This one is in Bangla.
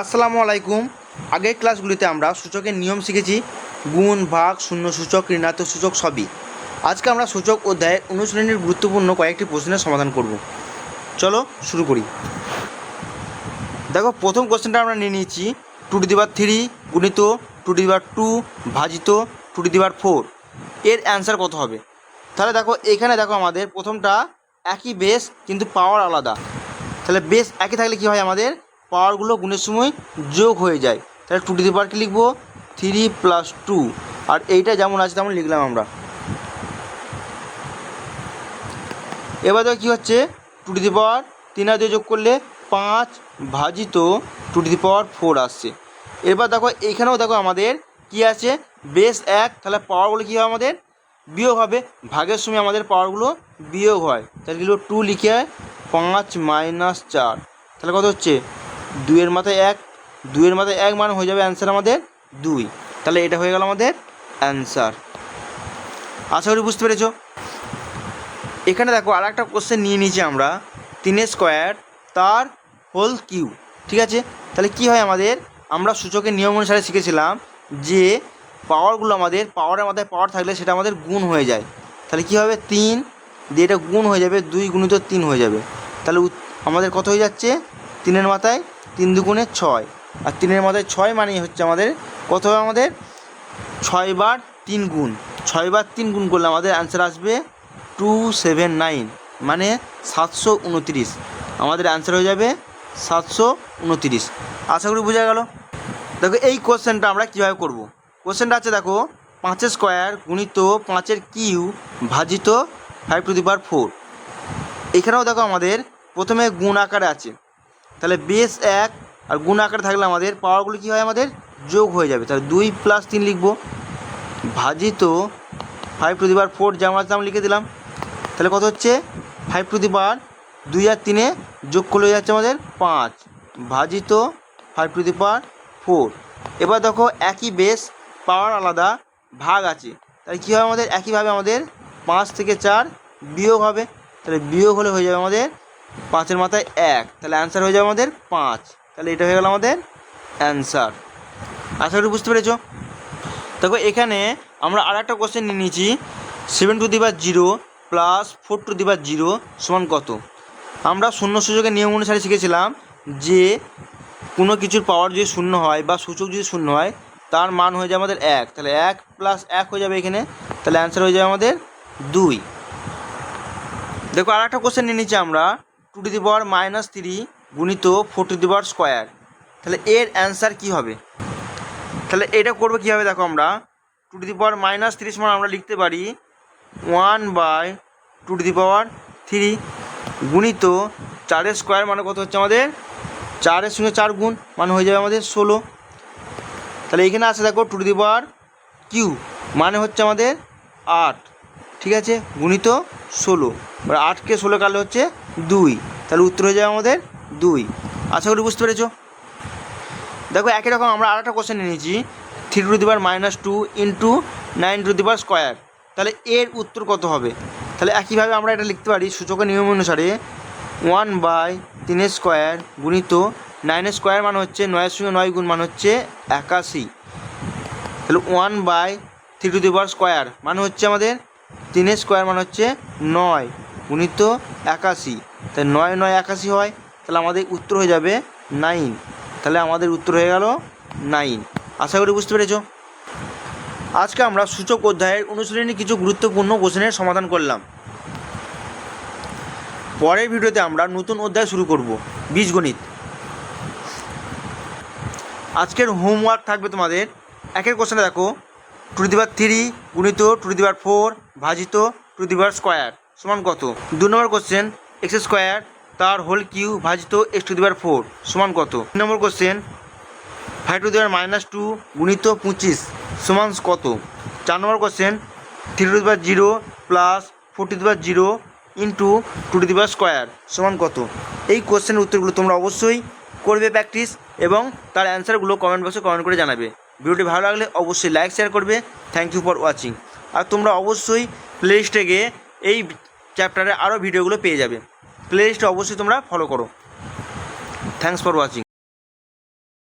আসসালামু আলাইকুম। আগের ক্লাসগুলিতে আমরা সূচকের নিয়ম শিখেছি, গুণ, ভাগ, শূন্য সূচক, ঋণাত্মক সূচক সবই। আজকে আমরা সূচক অধ্যায়ের অনুশীলনীর গুরুত্বপূর্ণ কয়েকটি প্রশ্নের সমাধান করব। চলো শুরু করি। দেখো, প্রথম কোশ্চেনটা আমরা নিয়ে নিয়েছি, টু টু দিবার থ্রি গুণিত, টু টু দিবার টু ভাজিত, টু টু দিবার ফোর। এর অ্যান্সার কত হবে? তাহলে দেখো, এখানে দেখো আমাদের প্রথমটা একই বেস কিন্তু পাওয়ার আলাদা। তাহলে বেস একই থাকলে কী হয় আমাদের? পাওয়ারগুলো গুণের সময় যোগ হয়ে যায়। তাহলে টু টু দি পাওয়ারকে লিখব? থ্রি প্লাস টু আর এইটা যেমন আছে তেমন লিখলাম আমরা। এবার দেখো কী হচ্ছে? টু টু দি পাওয়ার তিন আর যোগ করলে পাঁচ ভাজিত two to the power four আসছে। এবার দেখো এইখানেও দেখো আমাদের কি আছে? বেস এক, তাহলে পাওয়ারগুলো কী হবে আমাদের? বিয়োগ হবে। ভাগের সময় আমাদের পাওয়ারগুলো বিয়োগ হয়। তাহলে কি টু লিখে পাঁচ মাইনাস চার। তাহলে কত হচ্ছে? দুইয়ের মাথায় এক, দুইয়ের মাথায় এক মানে হয়ে যাবে অ্যান্সার আমাদের দুই। তাহলে এটা হয়ে গেল আমাদের অ্যান্সার আশা করি বুঝতে পেরেছ? এখানে দেখো আর একটা কোশ্চেন নিয়ে নিয়েছি আমরা। তিনের স্কোয়ার তার হোল কিউ ঠিক আছে? তাহলে কি হয় আমাদের? আমরা সূচকের নিয়ম অনুসারে শিখেছিলাম যে পাওয়ারগুলো আমাদের পাওয়ারের মাথায় পাওয়ার থাকলে সেটা আমাদের গুণ হয়ে যায়। তাহলে কি হবে? তিন, দিয়ে এটা গুণ হয়ে যাবে, দুই গুণিত তিন হয়ে যাবে। তাহলে আমাদের কত হয়ে যাচ্ছে? তিনের মাথায় তিন দুগুণে ছয়। আর তিনের মধ্যে ছয় মানে হচ্ছে আমাদের, কত হবে আমাদের? ছয় বার তিন গুণ। ছয় বার তিন গুণ করলে আমাদের অ্যান্সার আসবে টু সেভেন নাইন মানে সাতশো উনতিরিশ। আমাদের অ্যান্সার হয়ে যাবে সাতশো উনতিরিশ। আশা করি বোঝা গেল? দেখো, এই কোশ্চেনটা আমরা কীভাবে করব? কোশ্চেনটা আছে, দেখো, পাঁচের স্কোয়ার গুণিত পাঁচের কিউ ভাজিত five to the power four এখানেও দেখো আমাদের প্রথমে গুণ আকারে আছে। তাহলে বেস এক আর গুণ আকারে থাকলে আমাদের পাওয়ারগুলো কী হয় আমাদের? যোগ হয়ে যাবে। তাহলে দুই প্লাস তিন লিখব। ভাজিত five to the power four আছে তেমন লিখে দিলাম, তাহলে কত হচ্ছে? ফাইভ টু দি পাওয়ার দুই আর তিনে যোগ করলে হয়ে যাচ্ছে আমাদের পাঁচ। ভাজিত five to the power four এবার দেখো একই বেস, পাওয়ার আলাদা ভাগ আছে। তাহলে কী হবে আমাদের? একইভাবে আমাদের পাঁচ থেকে চার বিয়োগ হবে। তাহলে বিয়োগ হলে হয়ে যাবে আমাদের পাঁচের মাথায় এক। তাহলে অ্যান্সার হয়ে যাবে আমাদের পাঁচ। তাহলে এটা হয়ে গেল আমাদের অ্যান্সার আশা করি বুঝতে পেরেছ? দেখো, এখানে আমরা আর একটা কোশ্চেন নিয়ে নিয়েছি। সেভেন টু দিবার জিরো প্লাস ফোর টু দিবার জিরো সমান কত? আমরা শূন্য সূচকের নিয়ম অনুসারে শিখেছিলাম যে কোনো কিছুর পাওয়ার যদি শূন্য হয় বা সূচক যদি শূন্য হয়, তার মান হয়ে যায় আমাদের এক। তাহলে এক প্লাস এক হয়ে যাবে এখানে। তাহলে অ্যান্সার হয়ে যাবে আমাদের দুই। দেখো আর একটা কোশ্চেন নিয়ে নিচ্ছি আমরা। Two to the power minus three গুণিত four to the power square. তাহলে এর অ্যান্সার কী হবে? তাহলে এটা করব কীভাবে দেখো আমরা? Two to the power minus three সমান আমরা লিখতে পারি one by two to the power three গুণিত চারের স্কোয়ার মানে কত হচ্ছে আমাদের? চারের সঙ্গে চার গুণ মানে হয়ে যাবে আমাদের ষোলো। তাহলে এখানে আছে দেখো two to the power cube মানে হচ্ছে আমাদের আট। ঠিক আছে? গুণিত ষোলো। এবার আটকে ষোলো কালে হচ্ছে দুই। তাহলে উত্তর হয়ে যাবে আমাদের দুই। আশা করি বুঝতে পেরেছ? দেখো একই রকম আমরা আরেকটা কোশ্চেন নিয়ে নিয়েছি। থ্রি টু দিবার minus two into nine to দিবার স্কোয়ার তাহলে এর উত্তর কত হবে? তাহলে একইভাবে আমরা এটা লিখতে পারি সূচকের নিয়ম অনুসারে ওয়ান বাই তিনের স্কোয়ার গুণিত নাইনের স্কোয়ার মানে হচ্ছে নয়ের সঙ্গে নয় গুণ মানে হচ্ছে একাশি। তাহলে ওয়ান বাই থ্রি টু দিবার স্কোয়ার মানে হচ্ছে আমাদের তিনের স্কোয়ার মানে হচ্ছে নয় গুণিত একাশি। তাই নয় নয়, একাশি হয়, তাহলে আমাদের উত্তর হয়ে যাবে নাইন তাহলে আমাদের উত্তর হয়ে গেল নাইন আশা করি বুঝতে পেরেছ? আজকে আমরা সূচক অধ্যায়ের অনুশীলনী কিছু গুরুত্বপূর্ণ কোশ্চেনের সমাধান করলাম। পরের ভিডিওতে আমরা নতুন অধ্যায় শুরু করব, বীজগণিত। আজকের হোমওয়ার্ক থাকবে তোমাদের। একের কোশ্চেনে দেখো টু দিবার থ্রি, গুণিত টু দিবার ফোর, ভাজিত টু দিবার স্কোয়ার, সমান কত? দু নম্বর কোশ্চেন এক্স স্কোয়ার, তার হোল কিউ ভাজিত এক্স টু দিবার ফোর সমান কত? তিন নম্বর কোশ্চেন ফাইভ টু দিবার মাইনাস টু গুণিত পঁচিশ, সমান কত? চার নম্বর কোশ্চেন থ্রি টু দিবার জিরো প্লাস ফোর টু দিবার জিরো ইন্টু টু টু দিবার স্কোয়ার, সমান কত? এই কোশ্চেনের উত্তরগুলো তোমরা অবশ্যই করবে প্র্যাকটিস এবং তার অ্যান্সারগুলো কমেন্ট বক্সে কমেন্ট করে জানাবে। ভিডিওটি ভালো লাগলে অবশ্যই লাইক শেয়ার করবে। থ্যাংক ইউ ফর ওয়াচিং আর তোমরা অবশ্যই প্লেলিস্টে গিয়ে এই চ্যাপ্টারে আরও ভিডিওগুলো পেয়ে যাবে। প্লেলিস্টে অবশ্যই তোমরা ফলো করো। Thanks for watching